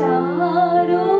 চারো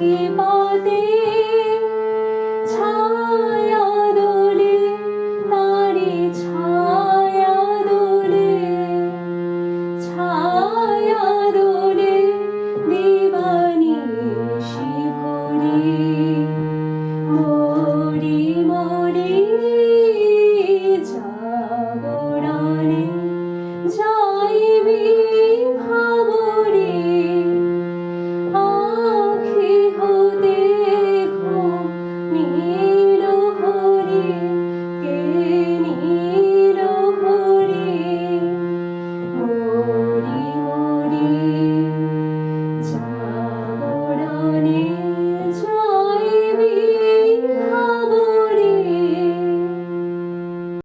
আশীর্বাদে ছায়া দোলে তারি ছায়া দোলে ছায়া দোলে দেবানি শিবরে মরি মরি। You.